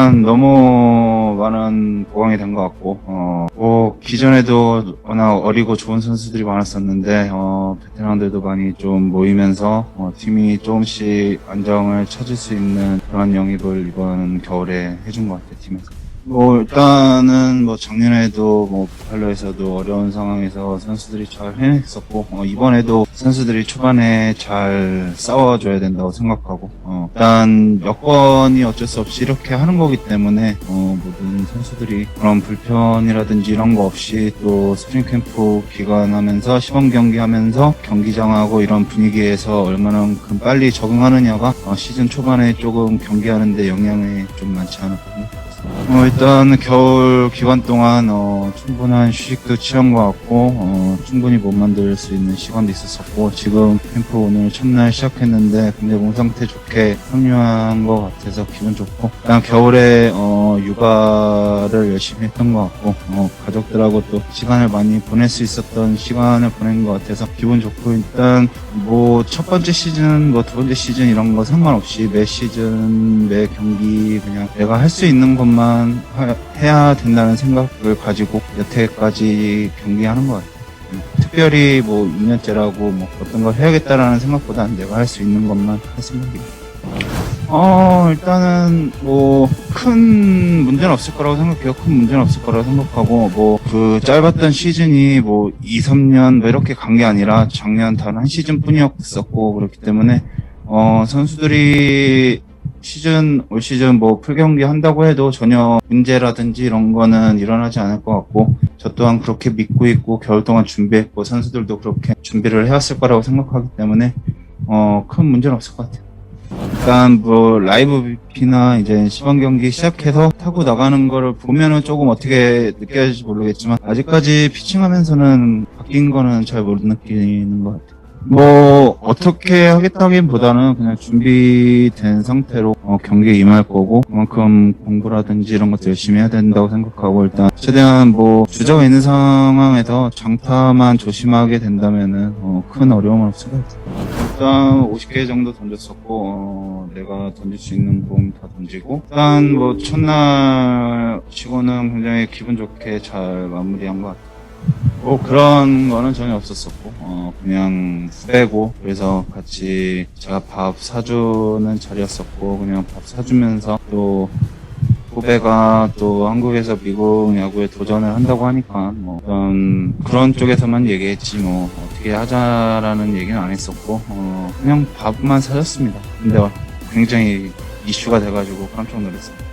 너무 많은 보강이 된 것 같고, 어, 뭐, 기존에도 워낙 어리고 좋은 선수들이 많았었는데, 어, 베테랑들도 많이 좀 모이면서, 어, 팀이 조금씩 안정을 찾을 수 있는 그런 영입을 이번 겨울에 해준 것 같아요, 팀에서. 뭐 일단은 뭐 작년에도 뭐 부팔로에서도 어려운 상황에서 선수들이 잘 해냈었고 어, 이번에도 선수들이 초반에 잘 싸워줘야 된다고 생각하고 어, 일단 여건이 어쩔 수 없이 이렇게 하는 거기 때문에 어, 모든 선수들이 그런 불편이라든지 이런 거 없이 또 스프링 캠프 기간하면서 시범 경기하면서 경기장하고 이런 분위기에서 얼마나 빨리 적응하느냐가 어, 시즌 초반에 조금 경기하는데 영향이 좀 많지 생각합니다. 어, 일단 겨울 기간 동안 어, 충분한 휴식도 취한 것 같고 어, 충분히 몸 만들 수 있는 시간도 있었었고 지금 캠프 오늘 첫날 시작했는데 굉장히 몸 상태 좋게 합류한 것 같아서 기분 좋고 일단 겨울에 어, 육아를 열심히 했던 것 같고 어, 가족들하고 또 시간을 많이 보낼 수 있었던 시간을 보낸 것 같아서 기분 좋고 일단 뭐 첫 번째 시즌 뭐 두 번째 시즌 이런 거 상관없이 매 시즌 매 경기 그냥 내가 할 수 있는 것만 하- 해야 된다는 생각을 가지고 여태까지 경기하는 것 같아요. 음, 특별히 뭐 2년째라고 뭐 어떤 걸 해야겠다라는 생각보다는 내가 할 수 있는 것만 할 생각이에요. 어, 일단은 뭐 큰 문제는 없을 거라고 생각해요. 큰 문제는 없을 거라고 생각하고 뭐 그 짧았던 시즌이 뭐 2, 3년 뭐 이렇게 간 게 아니라 작년 단 한 시즌뿐이었었고 그렇기 때문에 어 선수들이 시즌 올 시즌 뭐 풀경기 한다고 해도 전혀 문제라든지 이런 거는 일어나지 않을 것 같고 저 또한 그렇게 믿고 있고 겨울 동안 준비했고 선수들도 그렇게 준비를 해왔을 거라고 생각하기 때문에 어 큰 문제는 없을 것 같아요. 일단 뭐 라이브 BP나 이제 시범 경기 시작해서 타고 나가는 거를 보면은 조금 어떻게 느껴질지 모르겠지만 아직까지 피칭하면서는 바뀐 거는 잘 못 느끼는 것 같아요. 뭐 어떻게 하겠다기보다는 그냥 준비된 상태로 어, 경기에 임할 거고 그만큼 공부라든지 이런 것도 열심히 해야 된다고 생각하고 일단 최대한 뭐 주자가 있는 상황에서 장타만 조심하게 된다면은 어, 큰 어려움은 없을 것 같아요. 일단 50개 정도 던졌었고 어, 내가 던질 수 있는 공 다 던지고 일단 뭐 첫날 치고는 굉장히 기분 좋게 잘 마무리한 것 같아요. 뭐 그런 거는 전혀 없었었고 어, 그냥 빼고 그래서 같이 제가 밥 사주는 자리였었고 그냥 밥 사주면서 또 후배가 또 한국에서 미국 야구에 도전을 한다고 하니까 뭐 그런 그런 쪽에서만 얘기했지 뭐 어떻게 하자라는 얘기는 안 했었고 어, 그냥 밥만 사줬습니다. 근데 굉장히 이슈가 돼가지고 깜짝 놀랐어요.